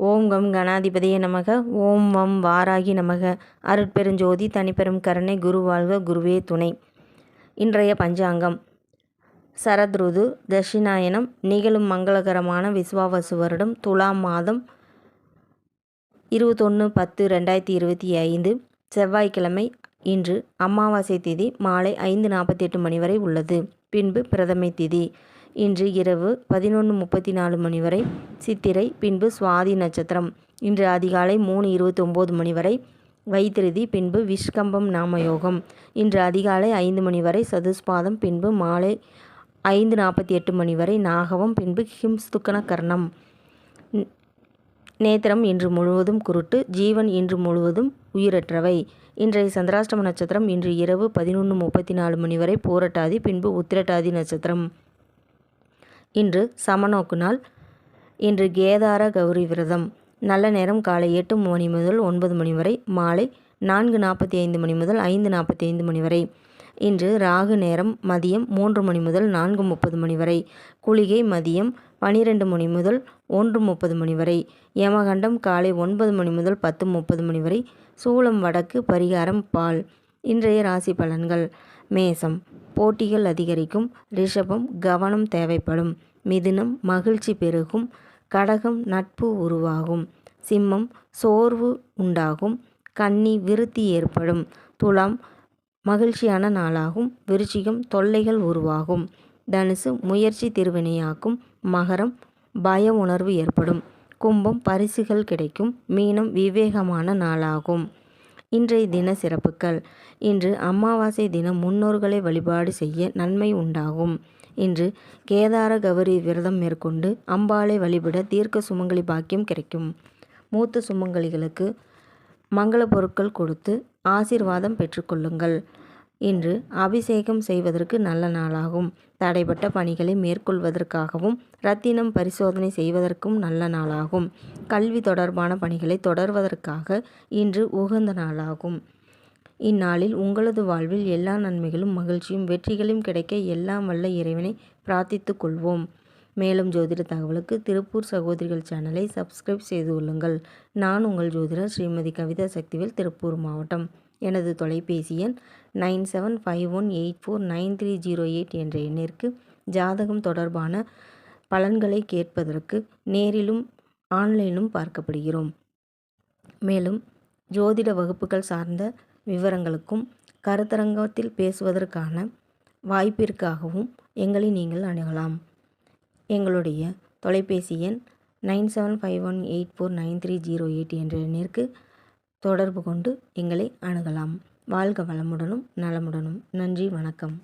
ஓம் come கணாதிபதியே நமக. ஓம் வம் வாராகி நமக. அருட்பெருஞ்சோதி தனிப்பெரும் கருணை குரு வாழ்க குருவே துணை. இன்றைய பஞ்சாங்கம். சரத்ருது தட்சிணாயனம் நிகழும் மங்களகரமான விஸ்வாவசு வருடம் துலாம் மாதம் இருபத்தொன்று பத்து ரெண்டாயிரத்தி இருபத்தி ஐந்து. செவ்வாய்க்கிழமை இன்று அமாவாசை திதி மாலை ஐந்து நாற்பத்தி எட்டு மணி வரை உள்ளது. பின்பு பிரதமை திதி. இன்று இரவு பதினொன்று முப்பத்தி நாலு மணி வரை சித்திரை பின்பு சுவாதி நட்சத்திரம். இன்று அதிகாலை மூணு இருபத்தி ஒம்பது மணி வரை வைத்திருதி பின்பு விஷ்கம்பம் நாமயோகம். இன்று அதிகாலை ஐந்து மணி வரை சதுஸ்பாதம் பின்பு மாலை ஐந்து நாற்பத்தி எட்டு மணி வரை நாகவம் பின்பு ஹிம்ஸ்துக்கன கர்ணம் நேத்திரம் இன்று முழுவதும் குருட்டு ஜீவன் இன்று முழுவதும் உயிரற்றவை. இன்றைய சந்திராஷ்டம நட்சத்திரம் இன்று இரவு பதினொன்று முப்பத்தி நாலு மணி வரை பூரட்டாதி பின்பு உத்திரட்டாதி நட்சத்திரம். இன்று சமநோக்கு நாள் இன்று கேதார கௌரி விரதம். நல்ல நேரம் காலை எட்டு மணி முதல் ஒன்பது மணி வரை மாலை நான்கு நாற்பத்தி ஐந்து மணி முதல் ஐந்து நாற்பத்தி ஐந்து மணி வரை. இன்று ராகு நேரம் மதியம் மூன்று மணி முதல் நான்கு முப்பது மணி வரை. குளிகை மதியம் பனிரெண்டு மணி முதல் ஒன்று முப்பது மணி வரை. யமகண்டம் காலை ஒன்பது மணி முதல் பத்து முப்பது மணி வரை. சூளம் வடக்கு பரிகாரம் பால். இன்றைய ராசி பலன்கள். மேசம். போட்டிகள் அதிகரிக்கும் ரிஷபம் கவனம் தேவைப்படும் மிதுனம் மகிழ்ச்சி பெருகும் கடகம் நட்பு உருவாகும் சிம்மம் சோர்வு உண்டாகும் கன்னி விருத்தி ஏற்படும் துலாம் மகிழ்ச்சியான நாளாகும் விருச்சிகம் தொல்லைகள் உருவாகும் தனுசு முயற்சி திருவினையாக்கும் மகரம் பய உணர்வு ஏற்படும் கும்பம் பரிசுகள் கிடைக்கும் மீனம் விவேகமான நாளாகும். இன்றைய தின சிறப்புகள் இன்று அமாவாசை தினம் முன்னோர்களை வழிபாடு செய்ய நன்மை உண்டாகும். இன்று கேதார கௌரி விரதம் மேற்கொண்டு அம்பாளை வழிபட தீர்க்க சுமங்கலி பாக்கியம் கிடைக்கும். மூத்த சுமங்கலிகளுக்கு மங்கள பொருட்கள் கொடுத்து ஆசீர்வாதம் பெற்றுக்கொள்ளுங்கள் இன்று அபிஷேகம் செய்வதற்கு நல்ல நாளாகும். தடைப்பட்ட பணிகளை மேற்கொள்வதற்காகவும் ரத்தினம் பரிசோதனை செய்வதற்கும் நல்ல நாளாகும். கல்வி தொடர்பான பணிகளை தொடர்வதற்காக இன்று உகந்த நாளாகும். இந்நாளில் உங்களது வாழ்வில் எல்லா நன்மைகளும் மகிழ்ச்சியும் வெற்றிகளும் கிடைக்க எல்லாம் வல்ல இறைவனை பிரார்த்தித்து கொள்வோம். மேலும் ஜோதிட தகவலுக்கு திருப்பூர் சகோதரிகள் சேனலை சப்ஸ்கிரைப் செய்து கொள்ளுங்கள். நான் உங்கள் ஜோதிடர் ஸ்ரீமதி கவிதா சக்திவேல் திருப்பூர் மாவட்டம். எனது தொலைபேசி எண் nine seven five one eight four nine three zero eight என்ற எண்ணிற்கு ஜாதகம் தொடர்பான பலன்களை கேட்பதற்கு நேரிலும் ஆன்லைனும் பார்க்கப்படுகிறோம். மேலும் ஜோதிட வகுப்புகள் சார்ந்த விவரங்களுக்கும் கருத்தரங்கத்தில் பேசுவதற்கான வாய்ப்பிற்காகவும் எங்களை நீங்கள் அணுகலாம். எங்களுடைய தொலைபேசி எண் nine seven five one eight four nine three zero eight என்ற எண்ணிற்கு தொடர்பு கொண்டு எங்களை அணுகலாம். வாழ்க வளமுடனும் நலமுடனும். நன்றி வணக்கம்.